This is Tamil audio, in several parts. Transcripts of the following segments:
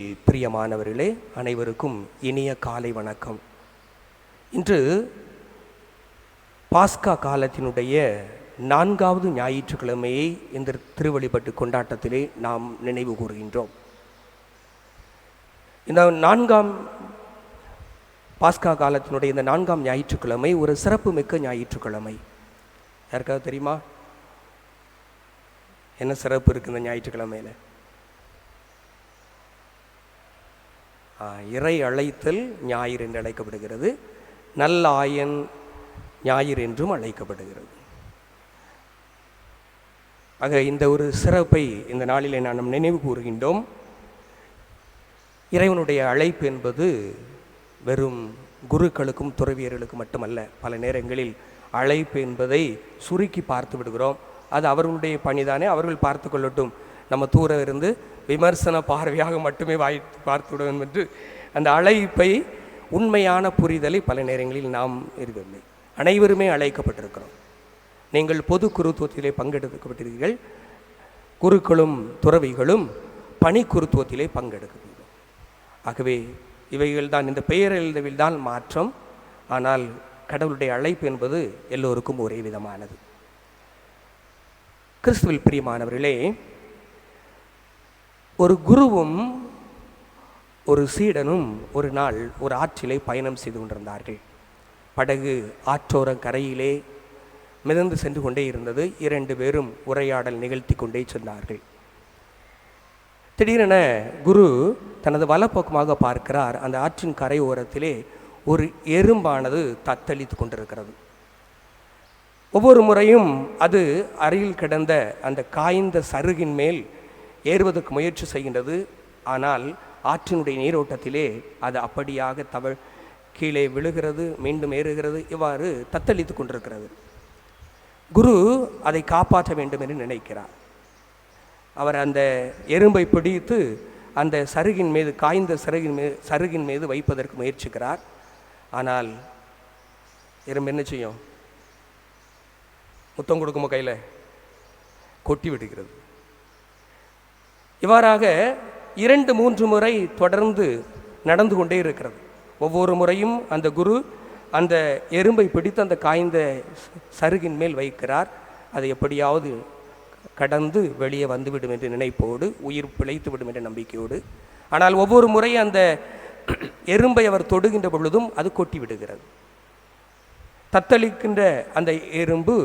பிரியமானவர்களே அனைவருக்கும் இனிய காலை வணக்கம். இன்று பாஸ்கா காலத்தினுடைய நான்காவது ஞாயிற்றுக்கிழமையை இந்த திருவழிபட்டு கொண்டாட்டத்திலே நாம் நினைவு கூறுகின்றோம். இந்த நான்காம் பாஸ்கா காலத்தினுடைய இந்த நான்காம் ஞாயிற்றுக்கிழமை ஒரு சிறப்பு மிக்க ஞாயிற்றுக்கிழமை. யாருக்காவது தெரியுமா? என்ன சிறப்பு இருக்குது இந்த ஞாயிற்றுக்கிழமையில்? இறை அழைத்தல் ஞாயிறு என்று அழைக்கப்படுகிறது. நல்ல ஆயன் ஞாயிறு என்றும் அழைக்கப்படுகிறது. ஆக இந்த ஒரு சிறப்பை இந்த நாளிலே நாம் நினைவு கூறுகின்றோம். இறைவனுடைய அழைப்பு என்பது வெறும் குருக்களுக்கும் துறவியர்களுக்கும் மட்டுமல்ல பல நேரங்களில் அழைப்பு என்பதை சுருக்கி பார்த்து விடுகிறோம். அது அவர்களுடைய பணிதானே அவர்கள் பார்த்து கொள்ளட்டும். நம்ம தூரம் இருந்து விமர்சன பார்வையாக மட்டுமே வாய் பார்த்து விடுவோம் என்று அந்த அழைப்பை உண்மையான புரிதலை பல நேரங்களில் நாம் இருக்கவில்லை. அனைவருமே அழைக்கப்பட்டிருக்கிறோம். நீங்கள் பொது குருத்துவத்திலே பங்கெடுக்கப்பட்டிருக்கிறீர்கள். குருக்களும் துறவிகளும் பணி குருத்துவத்திலே பங்கெடுக்கிறீர்கள் ஆகவே இவைகள் தான் இந்த பெயர் எழுதவில் தான் மாற்றம். ஆனால் கடவுளுடைய அழைப்பு என்பது எல்லோருக்கும் ஒரே விதமானது. கிறிஸ்துவில் பிரியமானவர்களே ஒரு குருவும் ஒரு சீடனும் ஒரு நாள் ஒரு ஆற்றிலே பயணம் செய்து கொண்டிருந்தார்கள். படகு ஆற்றோரம் கரையிலே மிதந்து சென்று கொண்டே இருந்தது. இரண்டு பேரும் உரையாடல் நிகழ்த்தி கொண்டே சென்றார்கள். திடீரென குரு தனது வலப்பக்கமாக பார்க்கிறார். அந்த ஆற்றின் கரை ஓரத்திலே ஒரு எறும்பானது தத்தளித்து கொண்டிருக்கிறது. ஒவ்வொரு முறையும் அது அருகில் கிடந்த அந்த காய்ந்த சருகின் மேல் ஏறுவதற்கு முயற்சி செய்கின்றது. ஆனால் ஆற்றினுடைய நீரோட்டத்திலே அது அப்படியாக தவ கீழே விழுகிறது மீண்டும் ஏறுகிறது இவ்வாறு தத்தளித்து கொண்டிருக்கிறது. குரு அதை காப்பாற்ற வேண்டும் என்று நினைக்கிறார். அவர் அந்த எறும்பை பிடித்து அந்த சருகின் மீது காய்ந்த சருகின் மீது சருகின் மீது வைப்பதற்கு முயற்சிக்கிறார். ஆனால் எறும்பு என்ன செய்யும்? முத்தம் கொடுக்குமோ கையில்? கொட்டி விடுகிறது. இவ்வாறாக இரண்டு மூன்று முறை தொடர்ந்து நடந்து கொண்டே இருக்கிறது. ஒவ்வொரு முறையும் அந்த குரு அந்த எறும்பை பிடித்து அந்த காய்ந்த சருகின் மேல் வைக்கிறார். அது எப்படியாவது கடந்து வெளியே வந்துவிடும் என்று நினைப்போடு உயிர் பிழைத்து விடும் என்ற நம்பிக்கையோடு. ஆனால் ஒவ்வொரு முறை அந்த எறும்பை அவர் தொடுகின்ற பொழுதும் அது கொட்டி விடுகிறது. தத்தளிக்கின்ற அந்த எறும்பு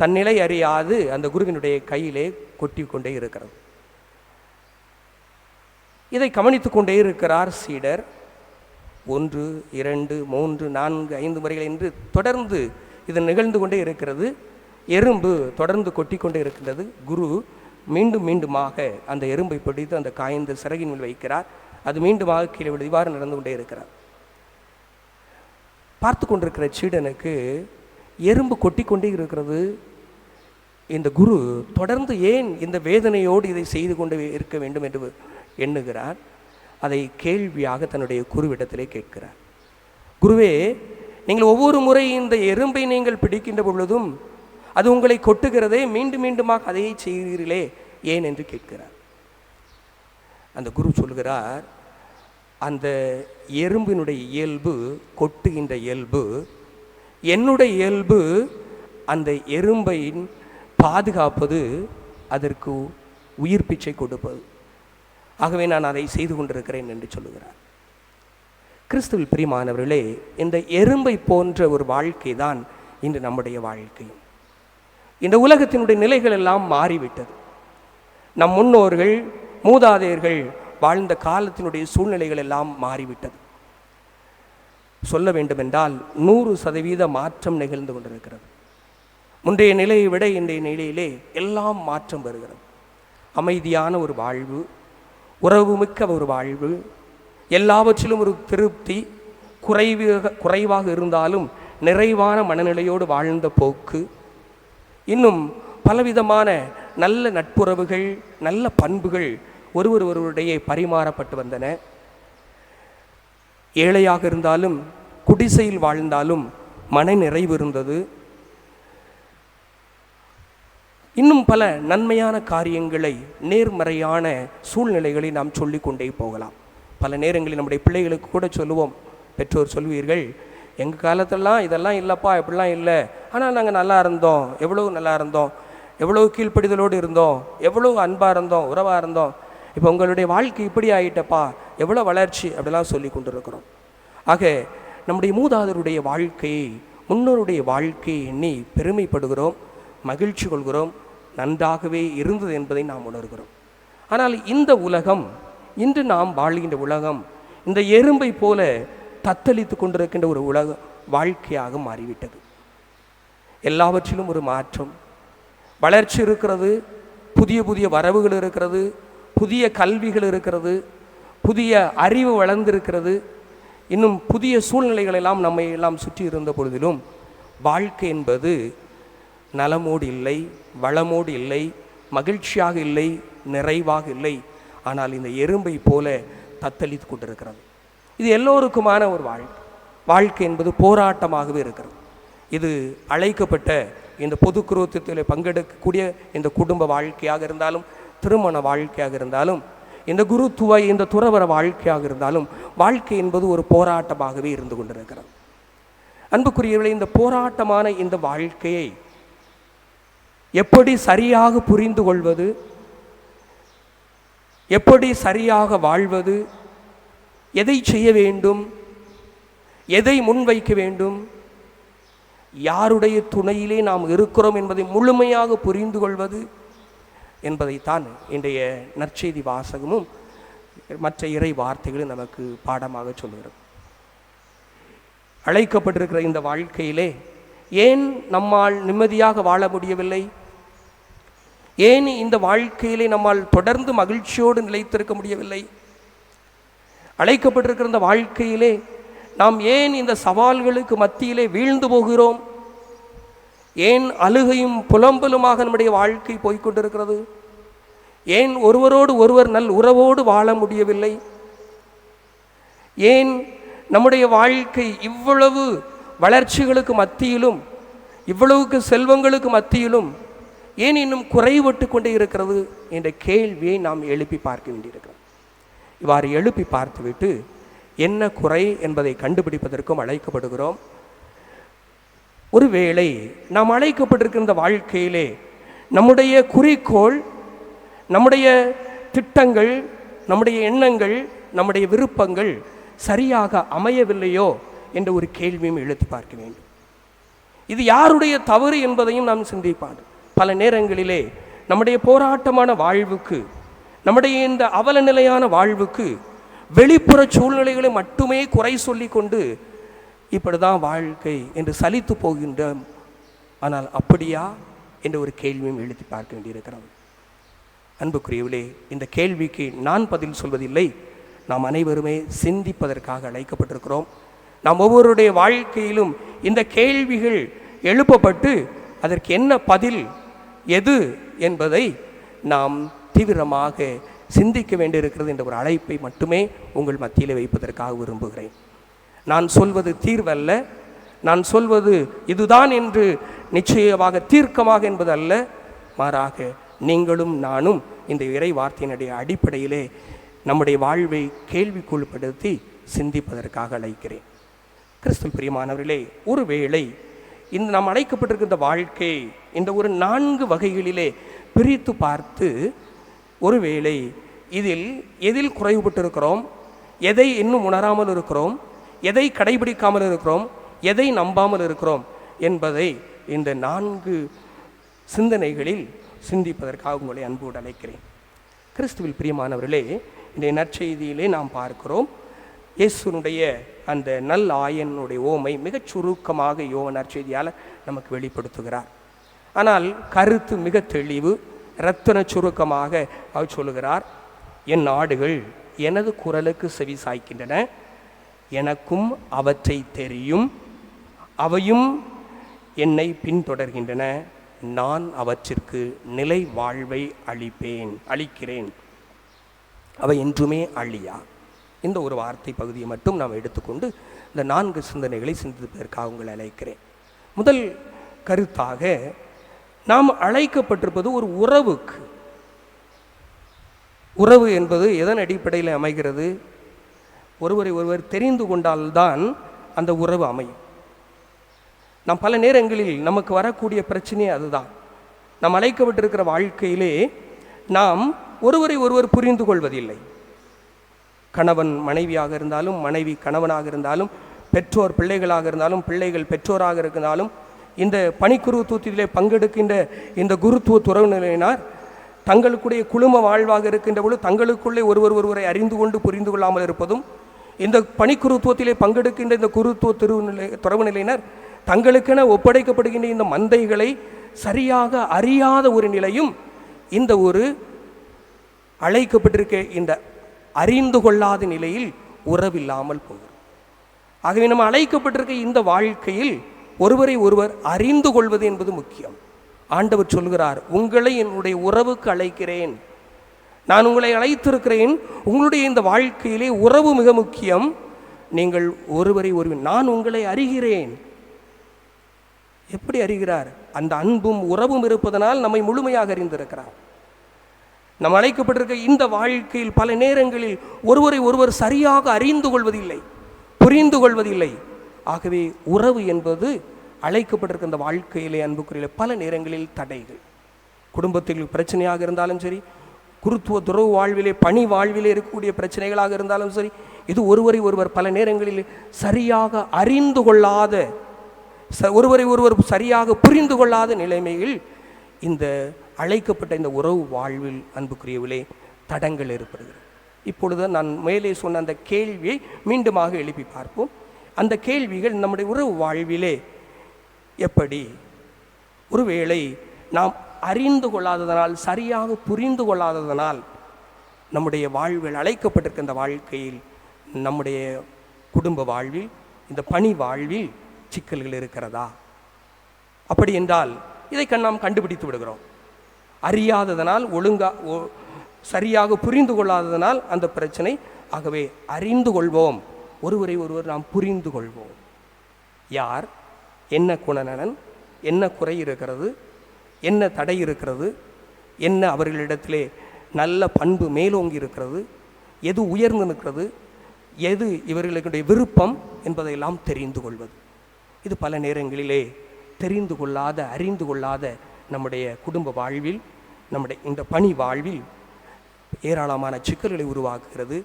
தன்னிலை அறியாது அந்த குருவினுடைய கையிலே கொட்டி கொண்டே இருக்கிறது. இதை கவனித்து கொண்டே இருக்கிறார் சீடர். ஒன்று இரண்டு மூன்று நான்கு ஐந்து முறைகள் என்று தொடர்ந்து இது நிகழ்ந்து கொண்டே இருக்கிறது. எறும்பு தொடர்ந்து கொட்டி கொண்டே இருக்கின்றது. குரு மீண்டும் மீண்டுமாக அந்த எறும்பை பிடித்து அந்த காய்ந்த சிறகின் மேல் வைக்கிறார். அது மீண்டுமாக கீழே விடு இவ்வாறு நடந்து கொண்டே இருக்கிறார். பார்த்து கொண்டிருக்கிற சீடனுக்கு எறும்பு கொட்டி கொண்டே இருக்கிறது. இந்த குரு தொடர்ந்து ஏன் இந்த வேதனையோடு இதை செய்து கொண்டு இருக்க வேண்டும் என்று எண்ணுகிறார். அதை கேள்வியாக தன்னுடைய குருவிடத்திலே கேட்கிறார். குருவே நீங்கள் ஒவ்வொரு முறை இந்த எறும்பை நீங்கள் பிடிக்கின்ற பொழுதும் அது உங்களை கொட்டுகிறதே மீண்டும் மீண்டுமாக அதையே செய்கிறீர்களே ஏன் என்று கேட்கிறார். அந்த குரு சொல்கிறார் அந்த எறும்பினுடைய இயல்பு கொட்டுகின்ற இயல்பு என்னுடைய இயல்பு அந்த எறும்பை பாதுகாப்பது அதற்கு உயிர் பிச்சை கொடுப்பது. ஆகவே நான் அதை செய்து கொண்டிருக்கிறேன் என்று சொல்லுகிறார். கிறிஸ்துவில் பிரியமானவர்களே இந்த எறும்பை போன்ற ஒரு வாழ்க்கை தான் இன்று நம்முடைய வாழ்க்கை. இந்த உலகத்தினுடைய நிலைகள் எல்லாம் மாறிவிட்டது. நம் முன்னோர்கள் மூதாதையர்கள் வாழ்ந்த காலத்தினுடைய சூழ்நிலைகள் எல்லாம் மாறிவிட்டது. சொல்ல வேண்டுமென்றால் நூறு சதவீத மாற்றம் நிகழ்ந்து கொண்டிருக்கிறது. முந்தைய நிலையை விட இன்றைய நிலையிலே எல்லாம் மாற்றம் வருகிறது. அமைதியான ஒரு வாழ்வு உறவுமிக்க ஒரு வாழ்வு. எல்லாவற்றிலும் ஒரு திருப்தி. குறைவாக குறைவாக இருந்தாலும் நிறைவான மனநிலையோடு வாழ்ந்த போக்கு. இன்னும் பலவிதமான நல்ல நட்புறவுகள் நல்ல பண்புகள் ஒருவர் ஒருவருடைய பரிமாறப்பட்டு வந்தன. ஏழையாக இருந்தாலும் குடிசையில் வாழ்ந்தாலும் மன நிறைவு இருந்தது. இன்னும் பல நன்மையான காரியங்களை நேர்மறையான சூழ்நிலைகளை நாம் சொல்லிக்கொண்டே போகலாம். பல நேரங்களில் நம்முடைய பிள்ளைகளுக்கு கூட சொல்லுவோம் பெற்றோர் சொல்வீர்கள் எங்கள் காலத்திலலாம் இதெல்லாம் இல்லைப்பா இப்படிலாம் இல்லை. ஆனால் நாங்கள் நல்லா இருந்தோம் எவ்வளோ நல்லா இருந்தோம் எவ்வளோ கீழ்ப்படிதலோடு இருந்தோம் எவ்வளோ அன்பாக இருந்தோம் உறவாக இருந்தோம். இப்போ உங்களுடைய வாழ்க்கை இப்படி ஆகிட்டப்பா எவ்வளோ வளர்ச்சி அப்படிலாம் சொல்லி கொண்டிருக்கிறோம். ஆக நம்முடைய மூதாதருடைய வாழ்க்கையை முன்னோருடைய வாழ்க்கையை எண்ணி பெருமைப்படுகிறோம் மகிழ்ச்சி கொள்கிறோம். நன்றாகவே இருந்தது என்பதை நாம் உணர்கிறோம். ஆனால் இந்த உலகம் இன்று நாம் வாழ்கின்ற உலகம் இந்த எறும்பை போல தத்தளித்து கொண்டிருக்கின்ற ஒரு உலக வாழ்க்கையாக மாறிவிட்டது. எல்லாவற்றிலும் ஒரு மாற்றம். வளர்ச்சி இருக்கிறது புதிய புதிய வரவுகள் இருக்கிறது புதிய கல்விகள் இருக்கிறது புதிய அறிவு வளர்ந்திருக்கிறது. இன்னும் புதிய சூழ்நிலைகள் எல்லாம் நம்மை எல்லாம் சுற்றி இருந்த பொழுதிலும் வாழ்க்கை என்பது நலமோடு இல்லை வளமோடு இல்லை மகிழ்ச்சியாக இல்லை நிறைவாக இல்லை. ஆனால் இந்த எறும்பை போல தத்தளித்து கொண்டிருக்கிறது. இது எல்லோருக்குமான ஒரு வாழ்க்கை. வாழ்க்கை என்பது போராட்டமாகவே இருக்கிறது. இது அழைக்கப்பட்ட இந்த பொது குருவத்தில் பங்கெடுக்கக்கூடிய இந்த குடும்ப வாழ்க்கையாக இருந்தாலும் திருமண வாழ்க்கையாக இருந்தாலும் இந்த குருத்துவ இந்த துறவர வாழ்க்கையாக இருந்தாலும் வாழ்க்கை என்பது ஒரு போராட்டமாகவே இருந்து கொண்டிருக்கிறது. அன்புக்குரியவர்களே இந்த போராட்டமான இந்த வாழ்க்கையை எப்படி சரியாக புரிந்து கொள்வது? எப்படி சரியாக வாழ்வது? எதை செய்ய வேண்டும்? எதை முன்வைக்க வேண்டும்? யாருடைய துணையிலே நாம் இருக்கிறோம் என்பதை முழுமையாக புரிந்து கொள்வது என்பதைத்தான் இன்றைய நற்செய்தி வாசகமும் மற்ற இறை வார்த்தைகளும் நமக்கு பாடமாக சொல்கிறது. அழைக்கப்பட்டிருக்கிற இந்த வாழ்க்கையிலே ஏன் நம்மால் நிம்மதியாக வாழ முடியவில்லை? ஏன் இந்த வாழ்க்கையிலே நம்மால் தொடர்ந்து மகிழ்ச்சியோடு நிலைத்திருக்க முடியவில்லை? அழைக்கப்பட்டிருக்கிற இந்த வாழ்க்கையிலே நாம் ஏன் இந்த சவால்களுக்கு மத்தியிலே வீழ்ந்து போகிறோம்? ஏன் அழுகையும் புலம்பலுமாக நம்முடைய வாழ்க்கை போய்கொண்டிருக்கிறது? ஏன் ஒருவரோடு ஒருவர் நல் உறவோடு வாழ முடியவில்லை? ஏன் நம்முடைய வாழ்க்கை இவ்வளவு வளர்ச்சிகளுக்கு மத்தியிலும் இவ்வளவுக்கு செல்வங்களுக்கு மத்தியிலும் ஏன் இன்னும் குறைபட்டு கொண்டே இருக்கிறது என்ற கேள்வியை நாம் எழுப்பி பார்க்க வேண்டியிருக்கிறோம் இவ்வாறு எழுப்பி பார்த்துவிட்டு என்ன குறை என்பதை கண்டுபிடிப்பதற்கும் அழைக்கப்படுகிறோம். ஒருவேளை நாம் அழைக்கப்பட்டிருக்கிற இந்த வாழ்க்கையிலே நம்முடைய குறிக்கோள் நம்முடைய திட்டங்கள் நம்முடைய எண்ணங்கள் நம்முடைய விருப்பங்கள் சரியாக அமையவில்லையோ என்ற ஒரு கேள்வியும் எழுத்து பார்க்க வேண்டும். இது யாருடைய தவறு என்பதையும் நாம் சிந்திப்பாடு பல நேரங்களிலே நம்முடைய போராட்டமான வாழ்வுக்கு நம்முடைய இந்த அவல நிலையான வாழ்வுக்கு வெளிப்புற சூழ்நிலைகளை மட்டுமே குறை சொல்லி கொண்டு இப்படிதான் வாழ்க்கை என்று சலித்து போகின்றோம். ஆனால் அப்படியா என்ற ஒரு கேள்வியும் எழுதி பார்க்க வேண்டியிருக்கிறது. அன்புக்குரியவிலே இந்த கேள்விக்கு நான் பதில் சொல்வதில்லை. நாம் அனைவருமே சிந்திப்பதற்காக அழைக்கப்பட்டிருக்கிறோம். நாம் ஒவ்வொருடைய வாழ்க்கையிலும் இந்த கேள்விகள் எழுப்பப்பட்டு அதற்கு என்ன பதில் எது என்பதை நாம் தீவிரமாக சிந்திக்க வேண்டியிருக்கிறது என்ற ஒரு அழைப்பை மட்டுமே உங்கள் மத்தியில் வைப்பதற்காக விரும்புகிறேன். நான் சொல்வது தீர்வல்ல. நான் சொல்வது இதுதான் என்று நிச்சயமாக தீர்க்கமாக என்பது அல்ல மாறாக நீங்களும் நானும் இந்த இறை வார்த்தையினுடைய அடிப்படையிலே நம்முடைய வாழ்வை கேள்விக்குள்படுத்தி சிந்திப்பதற்காக அழைக்கிறேன். கிறிஸ்துவ பிரியமானவர்களே ஒருவேளை இந்த நாம் அழைக்கப்பட்டிருக்க இந்த வாழ்க்கை இந்த ஒரு நான்கு வகைகளிலே பிரித்து பார்த்து ஒருவேளை இதில் எதில் குறைவுபட்டிருக்கிறோம்? எதை இன்னும் உணராமல் இருக்கிறோம்? எதை கடைபிடிக்காமல் இருக்கிறோம்? எதை நம்பாமல் இருக்கிறோம்? என்பதை இந்த நான்கு சிந்தனைகளில் சிந்திப்பதற்காக உங்களை அன்போடு அழைக்கிறேன். கிறிஸ்துவில் பிரியமானவர்களே இந்த நற்செய்தியிலே நாம் பார்க்கிறோம் இயேசுனுடைய அந்த நல் ஆயனுடைய ஓமை மிகச் சுருக்கமாக யோவ நற்செய்தியால் நமக்கு வெளிப்படுத்துகிறார். ஆனால் கருத்து மிக தெளிவு இரத்தன சுருக்கமாக அவர் சொல்லுகிறார் என் நாடுகள் எனது குரலுக்கு செவி சாய்க்கின்றன எனக்கும் அவற்றை தெரியும் அவையும் என்னை பின்தொடர்கின்றன நான் அவற்றிற்கு நிலை வாழ்வை அளிப்பேன் அளிக்கிறேன். அவை என்றுமே அழியா? இந்த ஒரு வார்த்தை பகுதியை மட்டும் நாம் எடுத்துக்கொண்டு இந்த நான்கு சிந்தனைகளை சிந்திப்பதற்காக உங்களை அழைக்கிறேன். முதல் கருத்தாக நாம் அழைக்கப்பட்டிருப்பது ஒரு உறவுக்கு. உறவு என்பது எதன் அடிப்படையில் அமைகிறது? ஒருவரை ஒருவர் தெரிந்து கொண்டால்தான் அந்த உறவு அமையும். நாம் பல நேரங்களில் நமக்கு வரக்கூடிய பிரச்சனையே அதுதான். நாம் அழைக்கப்பட்டிருக்கிற வாழ்க்கையிலே நாம் ஒருவரை ஒருவர் புரிந்து கொள்வதில்லை. கணவன் மனைவியாக இருந்தாலும் மனைவி கணவனாக இருந்தாலும் பெற்றோர் பிள்ளைகளாக இருந்தாலும் பிள்ளைகள் பெற்றோராக இருந்தாலும் இந்த பணிக்குருத்துவத்திலே பங்கெடுக்கின்ற இந்த குருத்துவ துறவினரினார் தங்களுக்குடைய குழும வாழ்வாக இருக்கின்ற பொழுது தங்களுக்குள்ளே ஒருவர் ஒருவரை அறிந்து கொண்டு புரிந்து கொள்ளாமல் இருப்பதும் இந்த பணிக்குருத்துவத்திலே பங்கெடுக்கின்ற இந்த குருத்துவ திருநிலை துறவு நிலையினர் தங்களுக்கென ஒப்படைக்கப்படுகின்ற இந்த மந்தைகளை சரியாக அறியாத ஒரு நிலையும் இந்த ஒரு அழைக்கப்பட்டிருக்க இந்த அறிந்து கொள்ளாத நிலையில் உறவில்லாமல் போகிறது ஆகவே நம்ம அழைக்கப்பட்டிருக்க இந்த வாழ்க்கையில் ஒருவரை ஒருவர் அறிந்து கொள்வது என்பது முக்கியம். ஆண்டவர் சொல்கிறார் உங்களை என்னுடைய உறவுக்கு அழைக்கிறேன். நான் உங்களை அழைத்திருக்கிறேன். உங்களுடைய இந்த வாழ்க்கையிலே உறவு மிக முக்கியம். நீங்கள் ஒருவரை ஒருவர் நான் உங்களை அறிகிறேன். எப்படி அறிகிறார்? அந்த அன்பும் உறவும் இருப்பதனால் நம்மை முழுமையாக அறிந்திருக்கிறார். நாம் அழைக்கப்பட்டிருக்க இந்த வாழ்க்கையில் பல நேரங்களில் ஒருவரை ஒருவர் சரியாக அறிந்து கொள்வதில்லை புரிந்து கொள்வதில்லை. ஆகவே உறவு என்பது அழைக்கப்பட்டிருக்க இந்த வாழ்க்கையிலே அன்புக்குரிய பல நேரங்களில் தடைகள். குடும்பத்தில் பிரச்சனையாக இருந்தாலும் சரி குருத்துவ துறவு வாழ்விலே பணி வாழ்விலே இருக்கக்கூடிய பிரச்சனைகளாக இருந்தாலும் சரி இது ஒருவரை ஒருவர் பல நேரங்களில் சரியாக அறிந்து கொள்ளாத ச ஒருவரை ஒருவர் சரியாக புரிந்து கொள்ளாத நிலைமையில் இந்த அழைக்கப்பட்ட இந்த உறவு வாழ்வில் அன்புக்குரியவிலே தடங்கள் ஏற்படுகிறது. இப்பொழுது நான் மேலே சொன்ன அந்த கேள்வியை மீண்டுமாக எழுப்பி பார்ப்போம். அந்த கேள்விகள் நம்முடைய உறவு வாழ்விலே எப்படி? ஒருவேளை நாம் அறிந்து கொள்ளாததனால் சரியாக புரிந்து கொள்ளாததனால் நம்முடைய வாழ்வில் அழைக்கப்பட்டிருக்க இந்த வாழ்க்கையில் நம்முடைய குடும்ப வாழ்வில் இந்த பணி வாழ்வில் சிக்கல்கள் இருக்கிறதா? அப்படி என்றால் இதை கண் நாம் கண்டுபிடித்து விடுகிறோம். அறியாததனால் ஒழுங்காக ஒ- சரியாக புரிந்து கொள்ளாததனால் அந்த பிரச்சனை ஆகவே அறிந்து கொள்வோம். ஒருவரை ஒருவர் நாம் புரிந்து கொள்வோம். யார்? என்ன குணநலன்? என்ன குறை இருக்கிறது? என்ன தடை இருக்கிறது? என்ன அவர்களிடத்திலே நல்ல பண்பு மேலோங்கி இருக்கிறது? எது உயர்ந்து நிற்கிறது? எது இவர்களுடைய விருப்பம் என்பதையெல்லாம் தெரிந்து கொள்வது. இது பல நேரங்களிலே தெரிந்து கொள்ளாத அறிந்து கொள்ளாத நம்முடைய குடும்ப வாழ்வில் நம்முடைய இந்த பணி வாழ்வில் ஏராளமான சிக்கல்களை உருவாக்குகிறது.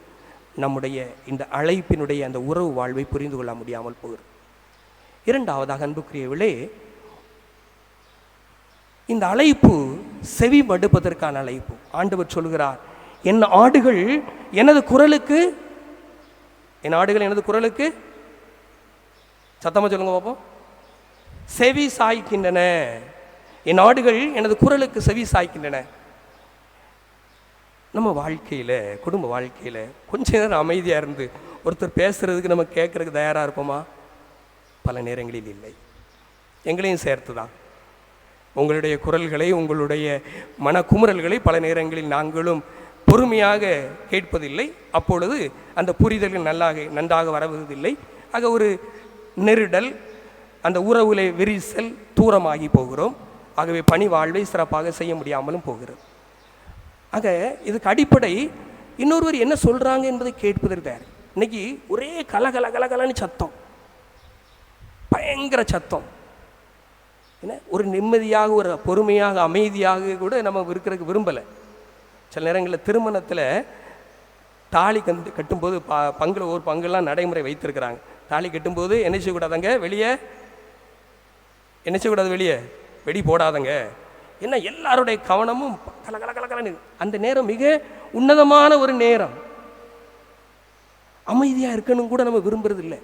நம்முடைய இந்த அழைப்பினுடைய அந்த உறவு வாழ்வை புரிந்து கொள்ள முடியாமல் போகிறது. இரண்டாவதாக அன்புக்குரியவிலே இந்த அழைப்பு செவி மடுப்பதற்கான அழைப்பு. ஆண்டவர் சொல்கிறார் என் ஆடுகள் எனது குரலுக்கு என் ஆடுகள் எனது குரலுக்கு சத்தமாக சொல்லுங்க பார்ப்போம் செவி சாய்க்கின்றன. என் ஆடுகள் எனது குரலுக்கு செவி சாய்க்கின்றன. நம்ம வாழ்க்கையில் குடும்ப வாழ்க்கையில் கொஞ்ச நேரம் அமைதியாக இருந்து ஒருத்தர் பேசுகிறதுக்கு நம்ம கேட்குறதுக்கு தயாராக இருப்போமா? பல நேரங்களில் இல்லை. எங்களையும் சேர்த்து தான் உங்களுடைய குரல்களை உங்களுடைய மனக்குமுறல்களை பல நேரங்களில் நாங்களும் பொறுமையாக கேட்பதில்லை. அப்பொழுது அந்த புரிதல்கள் நல்லாக நன்றாக வரவதில்லை. ஆக ஒரு நெருடல் அந்த உறவுகளை விரிசல் தூரமாகி போகிறோம். ஆகவே பணி வாழ்வை சிறப்பாக செய்ய முடியாமலும் போகிறது. ஆக இதுக்கு அடிப்படை இன்னொருவர் என்ன சொல்றாங்க என்பதை கேட்பதற்கு தயார் இன்னைக்கு ஒரே கலகல கலகலன்னு சத்தம். பயங்கர சத்தம். என்ன? ஒரு நிம்மதியாக ஒரு பொறுமையாக அமைதியாக கூட நம்ம இருக்கிறதுக்கு விரும்பலை. சில நேரங்களில் திருமணத்தில் தாலி கந்து கட்டும்போது ப பங்குல ஒரு பங்குலாம் நடைமுறை வைத்திருக்கிறாங்க. தாலி கட்டும்போது என்ன செய்யக்கூடாதாங்க? வெளியே? என்ன செய்யக்கூடாது வெளியே? வெடி போடாதங்க. என்ன எல்லாருடைய கவனமும் கல கல கல அந்த நேரம் மிக உன்னதமான ஒரு நேரம். அமைதியாக இருக்கணும் கூட நம்ம விரும்புறது இல்லை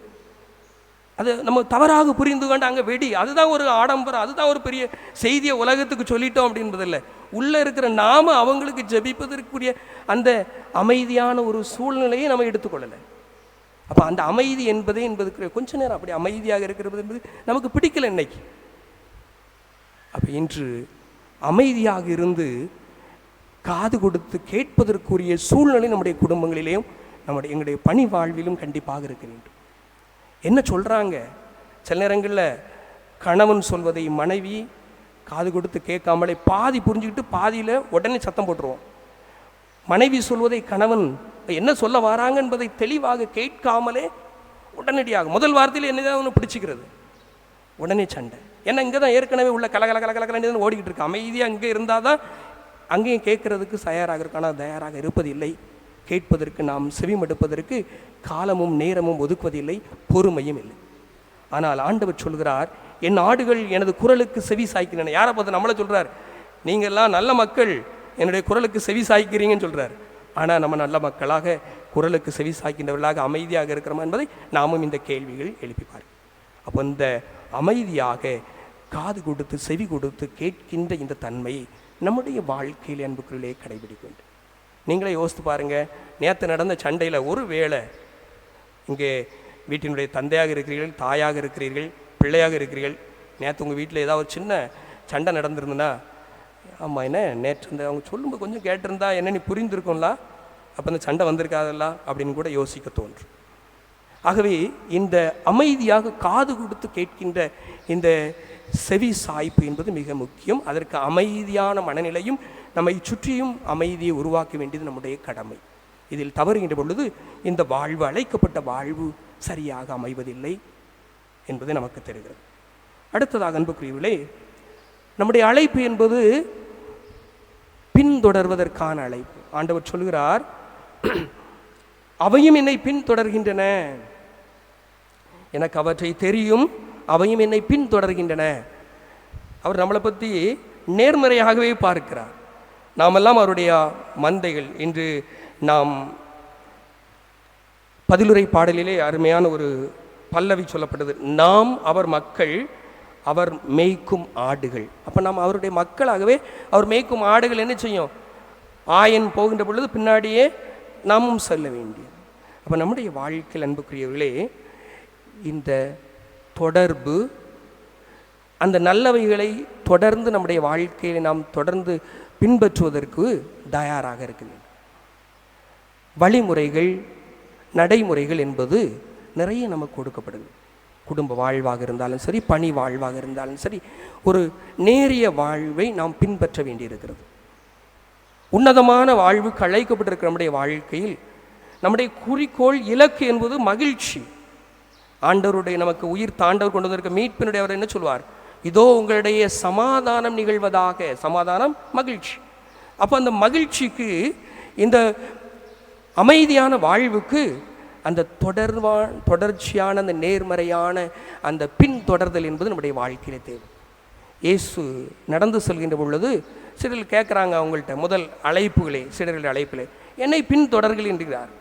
அது நம்ம தவறாக புரிந்து கொண்டு அங்கே வெடி அதுதான் ஒரு ஆடம்பரம் அதுதான் ஒரு பெரிய செய்தியை உலகத்துக்கு சொல்லிட்டோம் அப்படின்றதில்லை. உள்ளே இருக்கிற நாம அவங்களுக்கு ஜபிப்பதற்குரிய அந்த அமைதியான ஒரு சூழ்நிலையை நம்ம எடுத்துக்கொள்ளலை. அப்போ அந்த அமைதி என்பதே என்பதுக்கு கொஞ்ச நேரம் அப்படி அமைதியாக இருக்கிறது என்பது நமக்கு பிடிக்கல இன்னைக்கு. அப்போ இன்று அமைதியாக இருந்து காது கொடுத்து கேட்பதற்குரிய சூழ்நிலை நம்முடைய குடும்பங்களிலேயும் நம்முடைய எங்களுடைய பணி வாழ்விலும் கண்டிப்பாக இருக்க வேண்டும். என்ன சொல்கிறாங்க சில நேரங்களில் கணவன் சொல்வதை மனைவி காது கொடுத்து கேட்காமலே பாதி புரிஞ்சுக்கிட்டு பாதியில் உடனே சத்தம் போட்டுருவோம். மனைவி சொல்வதை கணவன் என்ன சொல்ல வராங்க என்பதை தெளிவாக கேட்காமலே உடனடியாக முதல் வாரத்தில் என்னதான் ஒன்று பிடிச்சிக்கிறது. உடனே சண்டை. ஏன்னா இங்கே தான் ஏற்கனவே உள்ள கலகல கல கலகலன்னு ஓடிக்கிட்டு இருக்கு. அமைதியாக அங்கே இருந்தால் தான் அங்கேயும் கேட்கறதுக்கு தயாராக இருக்கும் தயாராக இருப்பதில்லை. கேட்பதற்கு நாம் செவிமடுப்பதற்கு காலமும் நேரமும் ஒதுக்குவதில்லை பொறுமையும் இல்லை. ஆனால் ஆண்டவர் சொல்கிறார் என் ஆடுகள் எனது குரலுக்கு செவி சாய்க்கின்றன. யாரை பார்த்து நம்மளை சொல்கிறார் நீங்கள்லாம் நல்ல மக்கள் என்னுடைய குரலுக்கு செவி சாய்க்கிறீங்கன்னு சொல்கிறார் ஆனால் நம்ம நல்ல மக்களாக குரலுக்கு செவி சாய்க்கின்றவர்களாக அமைதியாக இருக்கிறோமா என்பதை நாமும் இந்த கேள்விகள் எழுப்பிப்பார். அப்போ இந்த அமைதியாக காது கொடுத்து செவி கொடுத்து கேட்கின்ற இந்த தன்மை நம்முடைய வாழ்க்கையில் அன்புக்குள்ளே கடைபிடிக்க வேண்டும் நீங்களே யோசித்து பாருங்கள் நேற்று நடந்த சண்டையில் ஒரு வேளை இங்கே வீட்டினுடைய தந்தையாக இருக்கிறீர்கள் தாயாக இருக்கிறீர்கள் பிள்ளையாக இருக்கிறீர்கள். நேற்று உங்கள் வீட்டில் ஏதாவது ஒரு சின்ன சண்டை நடந்திருந்துன்னா ஆமாம் என்ன நேற்று இந்த அவங்க சொல்லும்போது கொஞ்சம் கேட்டிருந்தா என்ன நீ புரிந்திருக்கும்ல? அப்போ இந்த சண்டை வந்திருக்காதல்ல அப்படின்னு கூட யோசிக்க தோன்றும். ஆகவே இந்த அமைதியாக காது கொடுத்து கேட்கின்ற இந்த செவி சாய்ப்பு என்பது மிக முக்கியம். அதற்கு அமைதியான மனநிலையும் நம்மை சுற்றியும் அமைதியை உருவாக்க வேண்டியது நம்முடைய கடமை. இதில் தவறுகின்ற பொழுது இந்த வாழ்வு அழைக்கப்பட்ட வாழ்வு சரியாக அமைவதில்லை என்பது நமக்கு தெரிகிறது. அடுத்ததாக அன்புக்குரியவிலே நம்முடைய அழைப்பு என்பது பின்தொடர்வதற்கான அழைப்பு. ஆண்டவர் சொல்கிறார் அவையும் என்னை பின்தொடர்கின்றன. எனக்கு அவற்றை தெரியும். அவையும் என்னை பின்தொடர்கின்றன. அவர் நம்மளை பற்றி நேர்மறையாகவே பார்க்கிறார். நாமெல்லாம் அவருடைய மந்தைகள். இன்று நாம் பதிலுரை பாடலிலே அருமையான ஒரு பல்லவி சொல்லப்பட்டது. நாம் அவர் மக்கள் அவர் மேய்க்கும் ஆடுகள். அப்போ நாம் அவருடைய மக்களாகவே அவர் மேய்க்கும் ஆடுகள் என்ன செய்யும்? ஆயன் போகின்ற பொழுது பின்னாடியே நாமும் செல்ல வேண்டியது. அப்போ நம்முடைய வாழ்க்கையில் அன்புக்குரியவர்களே இந்த தொடர்பு அந்த நல்லவைகளை தொடர்ந்து நம்முடைய வாழ்க்கையை நாம் தொடர்ந்து பின்பற்றுவதற்கு தயாராக இருக்க வழிமுறைகள் நடைமுறைகள் என்பது நிறைய நமக்கு கொடுக்கப்படுது. குடும்ப வாழ்வாக இருந்தாலும் சரி பணி வாழ்வாக இருந்தாலும் சரி ஒரு நேரிய வாழ்வை நாம் பின்பற்ற வேண்டியிருக்கிறது. உன்னதமான வாழ்வுக்கு அழைக்கப்பட்டிருக்கிற நம்முடைய வாழ்க்கையில் நம்முடைய குறிக்கோள் இலக்கு என்பது மகிழ்ச்சி. ஆண்டவருடைய நமக்கு உயிர் தாண்டவர் கொண்டு வந்திருக்க மீட்பினுடைய அவர் என்ன சொல்வார்? இதோ உங்களுடைய சமாதானம் நிகழ்வதாக சமாதானம் மகிழ்ச்சி. அப்போ அந்த மகிழ்ச்சிக்கு இந்த அமைதியான வாழ்வுக்கு அந்த தொடர்வா தொடர்ச்சியான அந்த நேர்மறையான அந்த பின்தொடர்தல் என்பது நம்முடைய வாழ்க்கையில தேவை. இயேசு நடந்து செல்கின்ற பொழுது சிலர் கேட்குறாங்க அவங்கள்ட்ட முதல் அழைப்புகளே சிலர்களுடைய அழைப்பிலே என்னை பின்தொடர்கள் என்கிறார்.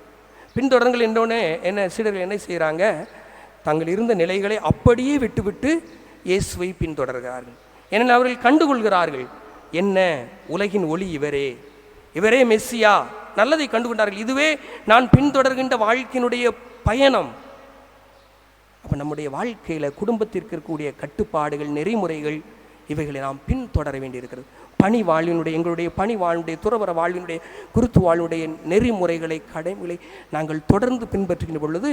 பின்தொடர்கள் என்றோடனே என்ன சீடர்கள் என்ன செய்கிறாங்க தங்கள் இருந்த நிலைகளை அப்படியே விட்டுவிட்டு இயேசுவை பின்தொடர்கிறார்கள். ஏனெனில் அவர்கள் கண்டுகொள்கிறார்கள் என்ன உலகின் ஒளி இவரே? இவரே மெஸ்ஸியா? நல்லதை கண்டுகொண்டார்கள். இதுவே நான் பின்தொடர்கின்ற வாழ்க்கையினுடைய பயணம். அப்போ நம்முடைய வாழ்க்கையில் குடும்பத்திற்கு இருக்கக்கூடிய கட்டுப்பாடுகள் நெறிமுறைகள் இவைகளை நாம் பின்தொடர வேண்டியிருக்கிறது. பணி வாழ்வினுடைய எங்களுடைய பணி வாழ்வுடைய துறவர வாழ்வினுடைய குருத்து வாழ்வுடைய நெறிமுறைகளை கடைமுறை நாங்கள் தொடர்ந்து பின்பற்றுகின்ற பொழுது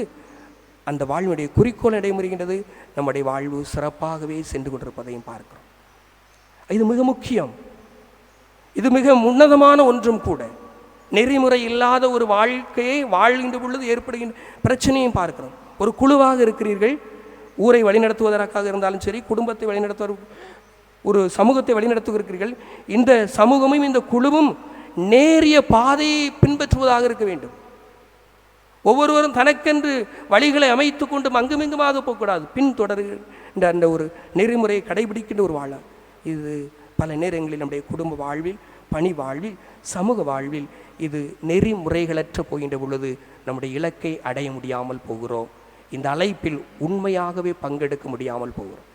அந்த வாழ்வினுடைய குறிக்கோள் நடைமுறைகின்றது நம்முடைய வாழ்வு சிறப்பாகவே சென்று கொண்டிருப்பதையும் பார்க்கிறோம். இது மிக முக்கியம். இது மிக உன்னதமான ஒன்றும் கூட. நெறிமுறை இல்லாத ஒரு வாழ்க்கையை வாழ்கின்ற பொழுது ஏற்படுகின்ற பிரச்சனையும் பார்க்கிறோம். ஒரு குழுவாக இருக்கிறீர்கள். ஊரை வழிநடத்துவதற்காக இருந்தாலும் சரி குடும்பத்தை வழிநடத்துவ ஒரு சமூகத்தை வழிநடத்துகிறீர்கள். இந்த சமூகமும் இந்த குழுவும் நேரிய பாதையை பின்பற்றுவதாக இருக்க வேண்டும். ஒவ்வொருவரும் தனக்கென்று வழிகளை அமைத்து கொண்டு அங்குமிங்குமாக போகக்கூடாது. பின்தொடர்கின்ற அந்த ஒரு நெறிமுறையை கடைபிடிக்கின்ற ஒரு வாழ இது பல நேரங்களில் நம்முடைய குடும்ப வாழ்வில் பணி வாழ்வில் சமூக வாழ்வில் இது நெறிமுறைகளற்ற போகின்ற பொழுது நம்முடைய இலக்கை அடைய முடியாமல் போகிறோம். இந்த அழைப்பில் உண்மையாகவே பங்கெடுக்க முடியாமல் போகிறோம்.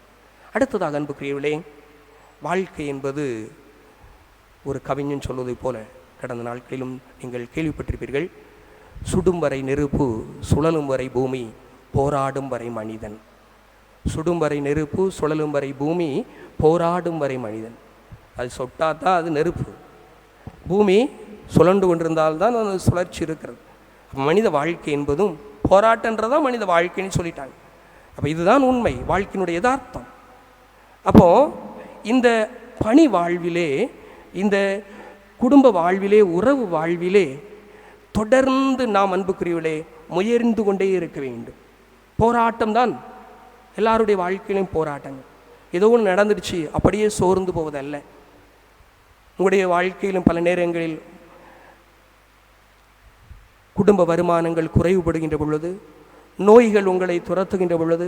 அடுத்ததாக அன்புக்குரியவர்களே வாழ்க்கை என்பது ஒரு கவிஞன் சொல்வதைப் போல கடந்த நாட்களிலும் நீங்கள் கேள்விப்பட்டிருப்பீர்கள். சுடும் வரை நெருப்பு சுழலும் வரை பூமி போராடும் வரை மனிதன். சுடும் வரை நெருப்பு சுழலும் வரை பூமி போராடும் வரை மனிதன். அது சொட்டாதான் அது நெருப்பு. பூமி சுழண்டு கொண்டிருந்தால்தான் அந்த சுழற்சி இருக்கிறது. மனித வாழ்க்கை என்பதும் போராட்டன்றதான் மனித வாழ்க்கைன்னு சொல்லிட்டாங்க. அப்போ இதுதான் உண்மை வாழ்க்கையினுடைய யதார்த்தம். அப்போ இந்த பணி வாழ்விலே இந்த குடும்ப வாழ்விலே உறவு வாழ்விலே தொடர்ந்து நாம் அன்புக்குரியவர்களே முயர்ந்து கொண்டே இருக்க வேண்டும். போராட்டம் தான் எல்லாருடைய வாழ்க்கையிலும் போராட்டங்கள். ஏதோ ஒன்று நடந்துடுச்சு அப்படியே சோர்ந்து போவதல்ல. உங்களுடைய வாழ்க்கையிலும் பல நேரங்களில் குடும்ப வருமானங்கள் குறைவுபடுகின்ற பொழுது நோய்கள் உங்களை துரத்துகின்ற பொழுது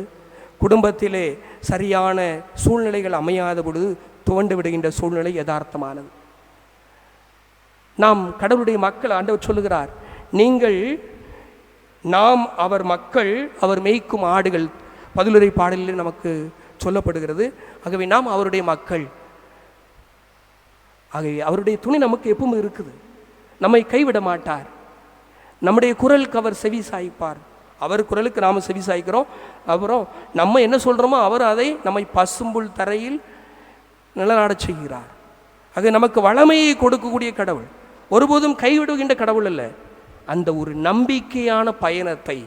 குடும்பத்திலே சரியான சூழ்நிலைகள் அமையாத பொழுது துவண்டு விடுகின்ற சூழ்நிலை யதார்த்தமானது. நாம் கடவுளுடைய மக்கள் ஆண்டவர் சொல்லுகிறார் நீங்கள் நாம் அவர் மக்கள் அவர் மேய்க்கும் ஆடுகள். பதிலுரை பாடலில் நமக்கு சொல்லப்படுகிறது. ஆகவே நாம் அவருடைய மக்கள். ஆகவே அவருடைய துணி நமக்கு எப்பவும் இருக்குது. நம்மை கைவிட மாட்டார். நம்முடைய குரலுக்கு அவர் செவி சாய்ப்பார். அவர் குரலுக்கு நாம் செவி சாய்க்கிறோம். அப்புறம் நம்ம என்ன சொல்கிறோமோ அவர் அதை நம்மை பசும்புல் தரையில் நிலநாடச் செய்கிறார். அது நமக்கு வளமையை கொடுக்கக்கூடிய கடவுள். ஒருபோதும் கைவிடுகின்ற கடவுள் அல்ல. அந்த ஒரு நம்பிக்கையான பயணத்தை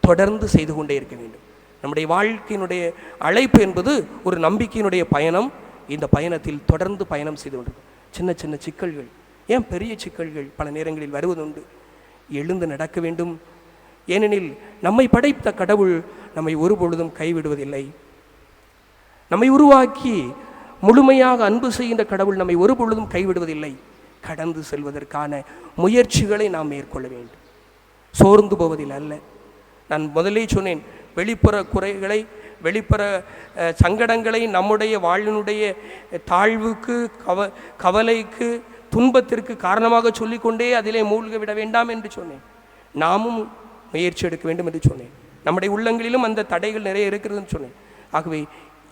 தொடர்ந்து செய்து கொண்டே இருக்க வேண்டும். நம்முடைய வாழ்க்கையினுடைய அழைப்பு என்பது ஒரு நம்பிக்கையினுடைய பயணம். இந்த பயணத்தில் தொடர்ந்து பயணம் செய்து கொண்டு சின்ன சின்ன சிக்கல்கள் ஏன் பெரிய சிக்கல்கள் பல நேரங்களில் வருவதுண்டு. எழுந்து நடக்க வேண்டும். ஏனெனில் நம்மை படைத்த கடவுள் நம்மை ஒருபொழுதும் கைவிடுவதில்லை. நம்மை உருவாக்கி முழுமையாக அன்பு செய்கின்ற கடவுள் நம்மை ஒருபொழுதும் கைவிடுவதில்லை. கடந்து செல்வதற்கான முயற்சிகளை நாம் மேற்கொள்ள வேண்டும். சோர்ந்து போவதில் அல்ல. நான் முதலே சொன்னேன் வெளிப்புற குறைகளை வெளிப்புற சங்கடங்களை நம்முடைய வாழ்வினுடைய தாழ்வுக்கு கவ கவலைக்கு துன்பத்திற்கு காரணமாக சொல்லிக்கொண்டே அதிலே மூழ்க விட வேண்டாம் என்று சொன்னேன். நாமும் முயற்சி எடுக்க வேண்டும் என்று சொன்னேன். நம்முடைய உள்ளங்களிலும் அந்த தடைகள் நிறைய இருக்கிறதுன்னு சொன்னேன். ஆகவே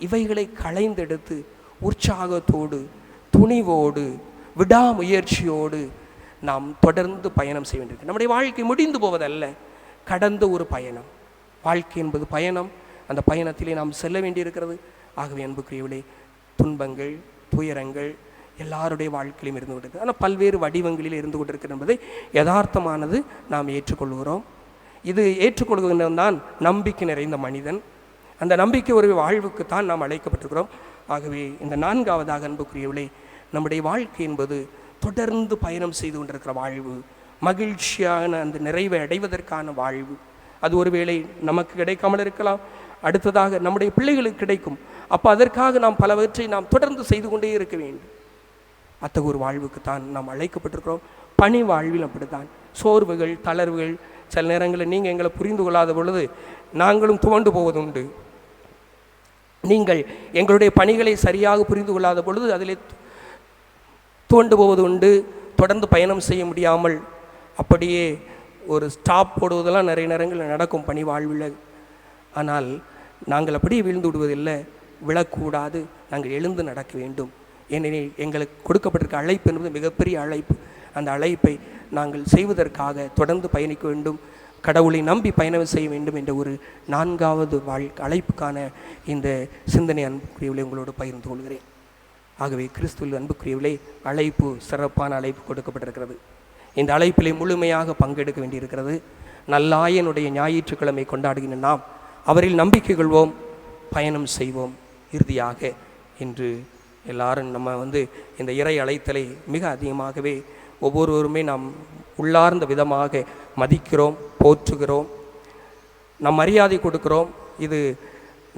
இவைகளை களைந்தெடுத்து உற்சாகத்தோடு துணிவோடு விடாமுயற்சியோடு நாம் தொடர்ந்து பயணம் செய்ய வேண்டியிருக்கு. நம்முடைய வாழ்க்கை முடிந்து போவதல்ல கடந்த ஒரு பயணம். வாழ்க்கை என்பது பயணம். அந்த பயணத்திலே நாம் செல்ல வேண்டியிருக்கிறது. ஆகவே அன்புக்குரியவிலே துன்பங்கள் துயரங்கள் எல்லாருடைய வாழ்க்கையிலும் இருந்து கொண்டிருக்கு. ஆனால் பல்வேறு வடிவங்களில் இருந்து கொண்டிருக்கிறது என்பதை யதார்த்தமானது நாம் ஏற்றுக்கொள்கிறோம். இது ஏற்றுக்கொள்கிறவன் தான் நம்பிக்கை நிறைந்த மனிதன். அந்த நம்பிக்கை ஒரு வாழ்வுக்குத்தான் நாம் அழைக்கப்பட்டிருக்கிறோம். ஆகவே இந்த நான்காவதாக அன்புக்குரியவிலே நம்முடைய வாழ்க்கை என்பது தொடர்ந்து பயணம் செய்து கொண்டிருக்கிற வாழ்வு மகிழ்ச்சியான அந்த நிறைவை அடைவதற்கான வாழ்வு. அது ஒருவேளை நமக்கு கிடைக்காமல் இருக்கலாம். அடுத்ததாக நம்முடைய பிள்ளைகளுக்கு கிடைக்கும். அப்போ அதற்காக நாம் பலவற்றை நாம் தொடர்ந்து செய்து கொண்டே இருக்க வேண்டும். அத்தகைய ஒரு வாழ்வுக்குத்தான் நாம் அழைக்கப்பட்டிருக்கிறோம். பணி வாழ்வில் அப்படித்தான். சோர்வுகள் தளர்வுகள் சில நேரங்களில் நீங்கள் எங்களை புரிந்து கொள்ளாத பொழுது நாங்களும் துவண்டு போவதுண்டு நீங்கள் எங்களுடைய பணிகளை சரியாக புரிந்து கொள்ளாத பொழுது அதிலே துவண்டு போவது உண்டு தொடர்ந்து பயணம் செய்ய முடியாமல் அப்படியே ஒரு ஸ்டாப் போடுவதெல்லாம் நிறைய நேரங்களில் நடக்கும் பணி வாழ்வில் ஆனால் நாங்கள் அப்படியே விழுந்து விடுவதில்லை. விழக்கூடாது. நாங்கள் எழுந்து நடக்க வேண்டும். ஏனெனில் எங்களுக்கு கொடுக்கப்பட்டிருக்க அழைப்பு என்பது மிகப்பெரிய அழைப்பு. அந்த அழைப்பை நாங்கள் செய்வதற்காக தொடர்ந்து பயணிக்க வேண்டும். கடவுளை நம்பி பயணம் செய்ய வேண்டும் என்ற ஒரு நான்காவது வாழ் அழைப்புக்கான இந்த சிந்தனை அன்புக்குரியவர்களை உங்களோடு பகிர்ந்து கொள்கிறேன். ஆகவே கிறிஸ்துவில் அன்புக்குரியவிலே அழைப்பு சிறப்பான அழைப்பு கொடுக்கப்பட்டிருக்கிறது. இந்த அழைப்பிலே முழுமையாக பங்கெடுக்க வேண்டியிருக்கிறது. நல்லாயனுடைய ஞாயிற்றுக்கிழமை கொண்டாடுகின்ற நாம் அவரில் நம்பிக்கை கொள்வோம் பயணம் செய்வோம். இறுதியாக இன்று எல்லாரும் நம்ம வந்து இந்த இறை அழைத்தலை மிக அதிகமாகவே ஒவ்வொருவருமே நாம் உள்ளார்ந்த விதமாக மதிக்கிறோம் போற்றுகிறோம். நம் மரியாதை கொடுக்கிறோம். இது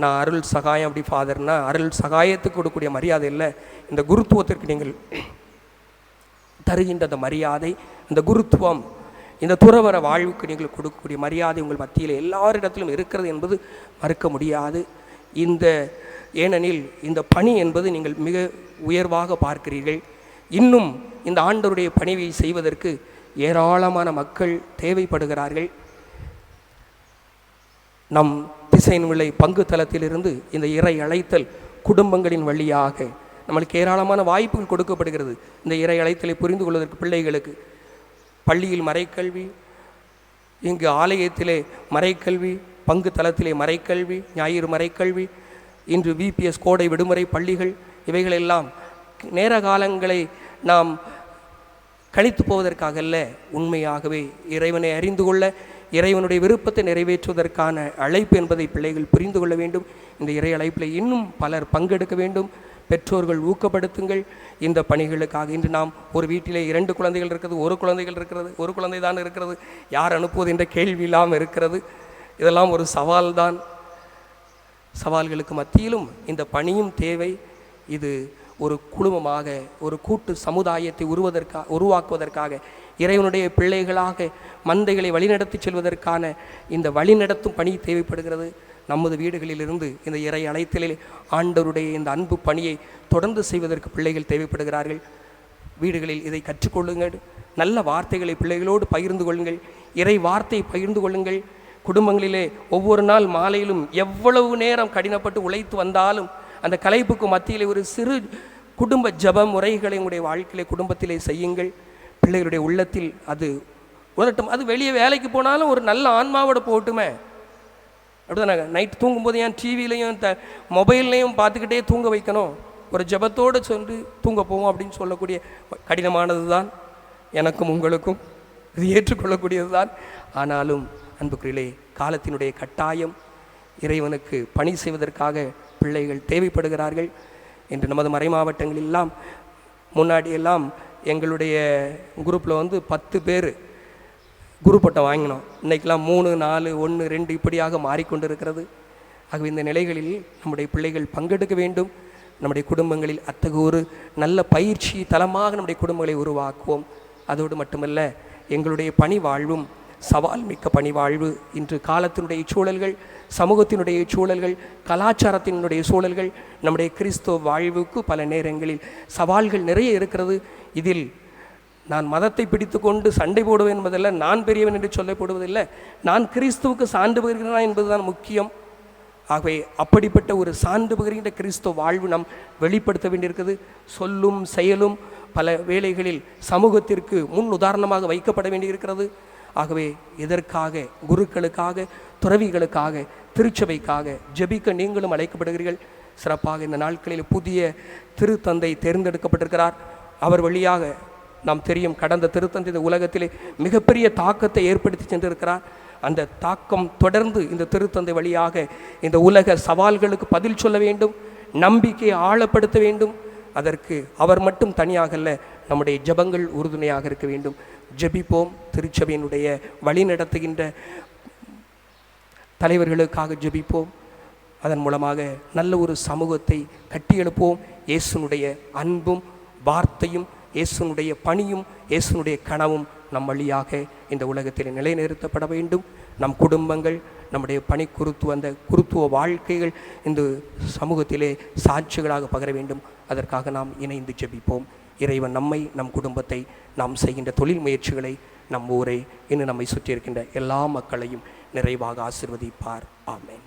நான் அருள் சகாயம் அப்படி ஃபாதர்னா அருள் சகாயத்துக்கு கொடுக்கக்கூடிய மரியாதை இல்லை. இந்த குருத்துவத்திற்கு நீங்கள் தருகின்ற அந்த மரியாதை இந்த குருத்துவம் இந்த துறவர வாழ்வுக்கு நீங்கள் கொடுக்கக்கூடிய மரியாதை உங்கள் மத்தியில் எல்லாரிடத்திலும் இருக்கிறது என்பது மறுக்க முடியாது. இந்த ஏனெனில் இந்த பணி என்பது நீங்கள் மிக உயர்வாக பார்க்கிறீர்கள். இன்னும் இந்த ஆண்டவருடைய பணிவை செய்வதற்கு ஏராளமான மக்கள் தேவைப்படுகிறார்கள். நம் திசையின் விளை பங்கு தளத்திலிருந்து இந்த இறை அழைத்தல் குடும்பங்களின் வழியாக நம்மளுக்கு ஏராளமான வாய்ப்புகள் கொடுக்கப்படுகிறது. இந்த இறை அழைத்தலை புரிந்து கொள்வதற்கு பிள்ளைகளுக்கு பள்ளியில் மறைக்கல்வி இங்கு ஆலயத்திலே மறைக்கல்வி பங்கு தளத்திலே மறைக்கல்வி ஞாயிறு மறைக்கல்வி இன்று விபிஎஸ் கோடை விடுமுறை பள்ளிகள் இவைகளெல்லாம் நேர காலங்களை நாம் கழித்து போவதற்காக அல்ல உண்மையாகவே இறைவனை அறிந்து கொள்ள இறைவனுடைய விருப்பத்தை நிறைவேற்றுவதற்கான அழைப்பு என்பதை பிள்ளைகள் புரிந்து கொள்ள வேண்டும். இந்த இறை அழைப்பில் இன்னும் பலர் பங்கெடுக்க வேண்டும். பெற்றோர்கள் ஊக்கப்படுத்துங்கள். இந்த பணிகளுக்காக இன்று நாம் ஒரு வீட்டிலே இரண்டு குழந்தைகள் இருக்கிறது ஒரு குழந்தைகள் இருக்கிறது ஒரு குழந்தை தான் இருக்கிறது. யார் அனுப்புவது என்ற கேள்வி இல்லாமல் இருக்கிறது. இதெல்லாம் ஒரு சவால் தான் சவால்களுக்கு மத்தியிலும் இந்த பணியும் தேவை. இது ஒரு குழுமமாக ஒரு கூட்டு சமுதாயத்தை உருவதற்கா உருவாக்குவதற்காக இறைவனுடைய பிள்ளைகளாக மந்தைகளை வழிநடத்தி செல்வதற்கான இந்த வழிநடத்தும் பணி தேவைப்படுகிறது. நமது வீடுகளிலிருந்து இந்த இறை அழைத்தலில் ஆண்டவருடைய இந்த அன்பு பணியை தொடர்ந்து செய்வதற்கு பிள்ளைகள் தேவைப்படுகிறார்கள். வீடுகளில் இதை கற்றுக்கொள்ளுங்கள். நல்ல வார்த்தைகளை பிள்ளைகளோடு பகிர்ந்து கொள்ளுங்கள். இறை வார்த்தை பகிர்ந்து கொள்ளுங்கள். குடும்பங்களிலே ஒவ்வொரு நாள் மாலையிலும் எவ்வளவு நேரம் கடினப்பட்டு உழைத்து வந்தாலும் அந்த கலைப்புக்கு மத்தியிலே ஒரு சிறு குடும்ப ஜப முறைகளை உங்களுடைய வாழ்க்கையிலே குடும்பத்திலே செய்யுங்கள். பிள்ளைகளுடைய உள்ளத்தில் அது உதட்டும். அது வெளியே வேலைக்கு போனாலும் ஒரு நல்ல ஆன்மாவோட போகட்டுமே. அப்படிதானாங்க நைட் தூங்கும்போது ஏன் டிவிலையும் த மொபைல்லையும் பார்த்துக்கிட்டே தூங்க வைக்கணும். ஒரு ஜெபத்தோடு சென்று தூங்க போவோம் அப்படின்னு சொல்லக்கூடிய கடினமானது தான் எனக்கும் உங்களுக்கும் இது ஏற்றுக்கொள்ளக்கூடியது தான் ஆனாலும் அன்புக்குறிலே காலத்தினுடைய கட்டாயம் இறைவனுக்கு பணி செய்வதற்காக பிள்ளைகள் தேவைப்படுகிறார்கள். என்று நமது மறை மாவட்டங்கள் முன்னாடியெல்லாம் எங்களுடைய குரூப்பில் வந்து பத்து பேர் குரு பட்டம் வாங்கினோம். இன்னைக்கெல்லாம் மூணு நாலு ஒன்று ரெண்டு இப்படியாக மாறிக்கொண்டு இருக்கிறது ஆகவே இந்த நிலைகளில் நம்முடைய பிள்ளைகள் பங்கெடுக்க வேண்டும். நம்முடைய குடும்பங்களில் அத்தகைய ஒரு நல்ல பயிற்சி தளமாக நம்முடைய குடும்பங்களை உருவாக்குவோம். அதோடு மட்டுமல்ல எங்களுடைய பணி வாழ்வும் சவால் மிக்க பணி வாழ்வு இன்று காலத்தினுடைய சூழல்கள் சமூகத்தினுடைய சூழல்கள் கலாச்சாரத்தினுடைய சூழல்கள் நம்முடைய கிறிஸ்துவ வாழ்வுக்கு பல நேரங்களில் சவால்கள் நிறைய இருக்கிறது. இதில் நான் மதத்தை பிடித்துக்கொண்டு சண்டை போடுவேன் என்பதல்ல நான் பெரியவன் என்று சொல்லப்படுவதில்லை. நான் கிறிஸ்துவுக்கு சான்று பகிர்கிறேன் என்பதுதான் முக்கியம். ஆகவே அப்படிப்பட்ட ஒரு சான்று பகிர்கின்ற கிறிஸ்துவ வாழ்வு நாம் வெளிப்படுத்த வேண்டியிருக்கிறது. சொல்லும் செயலும் பல வேளைகளில் சமூகத்திற்கு முன் உதாரணமாக வைக்கப்பட வேண்டியிருக்கிறது. ஆகவே இதற்காக குருக்களுக்காக துறவிகளுக்காக திருச்சபைக்காக ஜெபிக்க நீங்களும் அழைக்கப்படுகிறீர்கள்? சிறப்பாக இந்த நாட்களில் புதிய திருத்தந்தை தேர்ந்தெடுக்கப்பட்டிருக்கிறார். அவர் வழியாக நாம் தெரியும் கடந்த திருத்தந்தை இந்த உலகத்திலே மிகப்பெரிய தாக்கத்தை ஏற்படுத்தி சென்றிருக்கிறார். அந்த தாக்கம் தொடர்ந்து இந்த திருத்தந்தை வழியாக இந்த உலக சவால்களுக்கு பதில் சொல்ல வேண்டும் நம்பிக்கையை ஆழப்படுத்த வேண்டும். அதற்கு அவர் மட்டும் தனியாகல்ல நம்முடைய ஜெபங்கள் உறுதுணையாக இருக்க வேண்டும். ஜெபிப்போம் திருச்சபையினுடைய வழி நடத்துகின்ற தலைவர்களுக்காக ஜெபிப்போம். அதன் மூலமாக நல்ல ஒரு சமூகத்தை கட்டியெழுப்போம். இயேசுனுடைய அன்பும் வார்த்தையும் இயேசுனுடைய பணியும் இயேசுனுடைய கனவும் நம் வழியாக இந்த உலகத்தில் நிலைநிறுத்தப்பட வேண்டும். நம் குடும்பங்கள் நம்முடைய பணி குருத்துவ அந்த குருத்துவ வாழ்க்கைகள் இந்த சமூகத்திலே சாட்சிகளாக பகர வேண்டும். அதற்காக நாம் இணைந்து ஜெபிப்போம். இறைவன் நம்மை நம் குடும்பத்தை நாம் செய்கின்ற தொழில் முயற்சிகளை நம் ஊரை இன்னும் நம்மை சுற்றி இருக்கின்ற எல்லா மக்களையும் நிறைவாக ஆசிர்வதிப்பார். ஆமேன்.